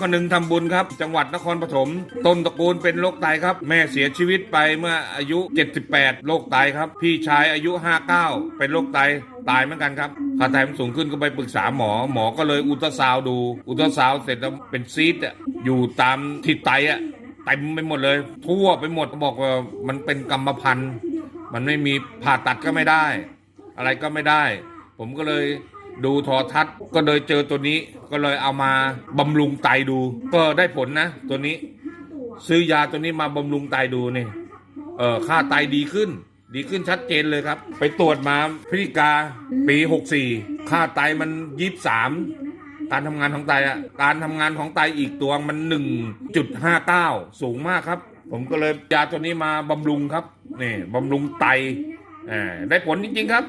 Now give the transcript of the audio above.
คนหนึ่งทำบุญครับ จังหวัดนครปฐมต้นตระกูลเป็นโรคไตครับ แม่เสียชีวิตไปเมื่ออายุ 78โรคไตครับ พี่ชายอายุ 59 เป็นโรคไตตายเหมือนกันครับค่าไตมันสูงขึ้นก็ไปปรึกษาหมอ หมอก็เลยอุลตราซาวด์ดูอุลตราซาวด์เสร็จแล้วเป็นซีดอะอยู่ตามที่ไตอะเต็มไปหมดเลย ทั่วไปหมดบอกว่ามันเป็นกรรมพันธุ์มันไม่มีผ่าตัดก็ไม่ได้ อะไรก็ไม่ได้ ผมก็เลย ดูโทอทัศน์ก็เลยเจอตัวนี้ก็เลยเอามาบำรุงไตดู ก็ได้ผลนะ ตัวนี้ ซื้อยาตัวนี้มาบำรุงไตดูนี่เออค่าไตดีขึ้น ดีขึ้นชัดเจนเลยครับ ไปตรวจมาพฤศจิกาปี 64 ค่าไตมัน23การทำงานของไตอะการทำงานของไตอีกตัวมัน 1.59 สูงมากครับ ผมก็เลยยาตัวนี้มาบำรุงครับนี่บำรุงไตอ่าได้ผลจริงๆครับ